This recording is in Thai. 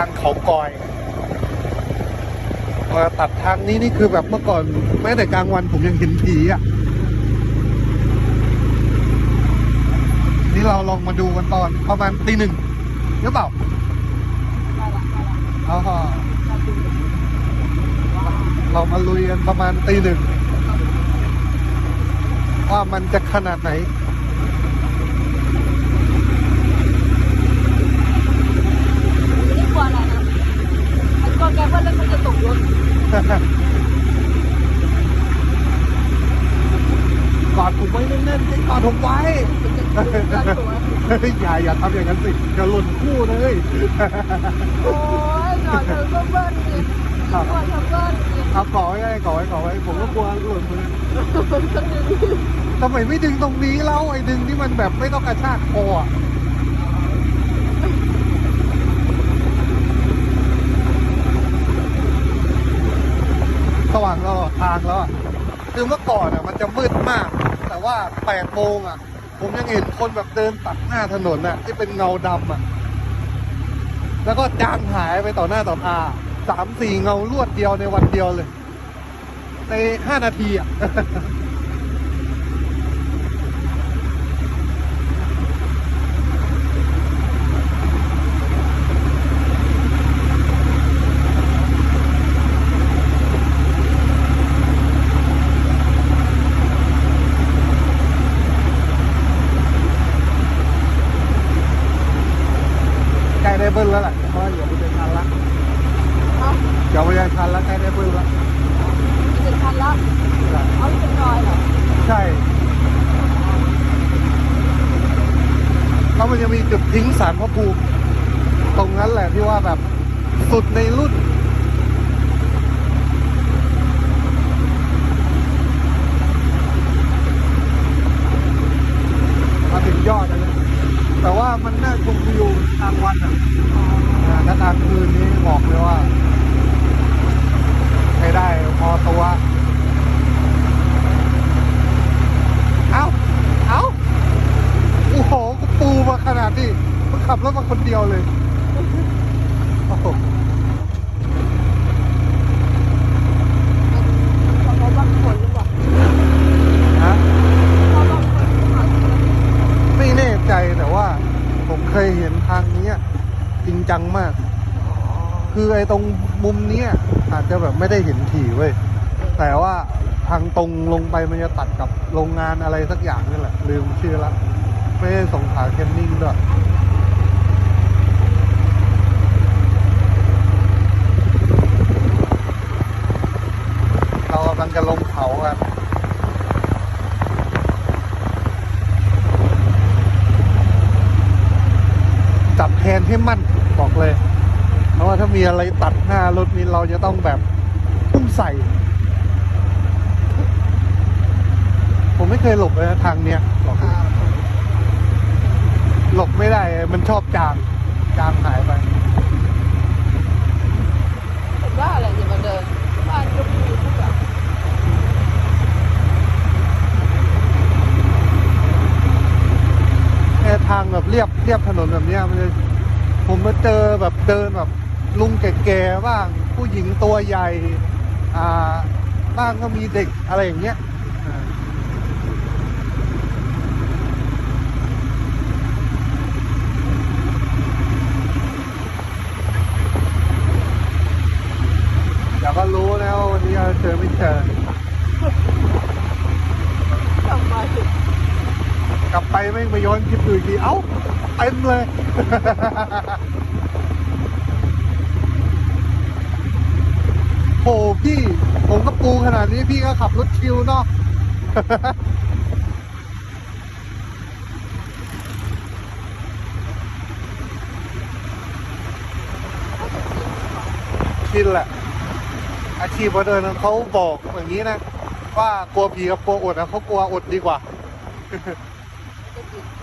างเขากอยมาตัดทางนี้นี่คือแบบเมื่อก่อนแม้แต่กลางวันผมยังเห็นผีอะ นี่เราลองมาดูกันตอนประมาณตีหนึ่งหรือเปล่าอ๋อเรามาลุยกันประมาณตีหนึ่งว่ามันจะขนาดไหน ไม่กลัวอะไรนะมันกลัวแกว่าแล้วมันจะตกรถ กอดผมไว้แน่นๆให้กอดผมไว้อย่าอย่าทำอย่างนั้นสิจะหล่นคู่เลยโอ้ยหนอนเธอก็เบิ้ลดิกลัวเธอเบิ้ลดิเอาก่อไว้ไงก่อไว้ก่อไว้ผมก็กลัวหล่นมือทำไมไม่ดึงตรงนี้เล่าไอ้ดึงที่มันแบบไม่ต้องกระชากคออะสว่าง ตลอดทางแล้วคือเมื่อก่อนอะมันจะมืดมาก แต่ว่าแปดโมงอะ ผมยังเห็นคนแบบเดินตัดหน้าถนนอะ ที่เป็นเงาดำอะ แล้วก็จางหายไปต่อหน้าต่อตาสามสี่เงารวดเดียวในวันเดียวเลย ในห้านาทีอะ ใกล้ได้เบิ้ลแล้วแหละเพราะว่าเดี๋ยวไปเดินทันละเอาเดี๋ยวไปเดินทันละใกล้ได้เบิ้ลละไม่ถึงพันละเอาที่เป็นรอยเหรอใช่ แล้วมันจะมีจุดทิ้งสารพระภูมิ ตรงนั้นแหละที่ว่าแบบสุดในรุ่น มาถึงยอดแล้วนะแต่ว่ามันน่าชมวิวกลางวันอะอ่าถ้ากลางคืนนี้บอกเลยว่าใช้ได้พอตัว เอาเอาโอ้โหกูปูมาขนาดนี้มัน ขับรถมาคนเดียวเลยโอ้โหเคนหรือเปล่าฮะเพราะบางคนหรือเปล่าไม่แน่ใจแต่ว่า ผมเคยเห็นทางนี้จริงจังมาก คือไอ้ตรงมุมนี้อาจจะแบบไม่ได้เห็นถี่เว้ย แต่ว่าทางตรงลงไปมันจะตัดกับโรงงานอะไรสักอย่างนี่แหละ ลืมชื่อละ ไม่ได้สงขาแคนนิ่งด้วย เรากำลัง จะลงเขากันจับแทนให้มั่นบอกเลย เพราะว่าถ้ามีอะไรตัดหน้ารถนี้เราจะต้องแบบพุ่งใส่ ผมไม่เคยหลบเลยนะทางเนี้ยบอกเลยหลบไม่ได้มันชอบจาง จางหายไป เห็นว่าอะไรอย่ามาเดินบ้านก็มีทุกอย่าง แค่ทางแบบ เรียบเรียบถนนแบบนี้มันจะผมมาเจอแบบเดินแบบลุงแก่ๆบ้าง ผู้หญิงตัวใหญ่ อ่า บ้างก็มีเด็กอะไรอย่างเงี้ยอ่าเดี๋ยวก็รู้แล้ววันนี้เจอไม่เจอ ทำไม กลับไปไม่งไปย้อนคลิปดูอีกทีเอ้าเต็มเลยโหพี่ ผมก็ปูขนาดนี้พี่ก็ขับรถชิวเนาะชินแหละ อาชีพว่าเดินเขาบอกอย่างนี้นะ ว่ากลัวผีกับกลัวอดนะเขากลัวอดดีกว่า จะติด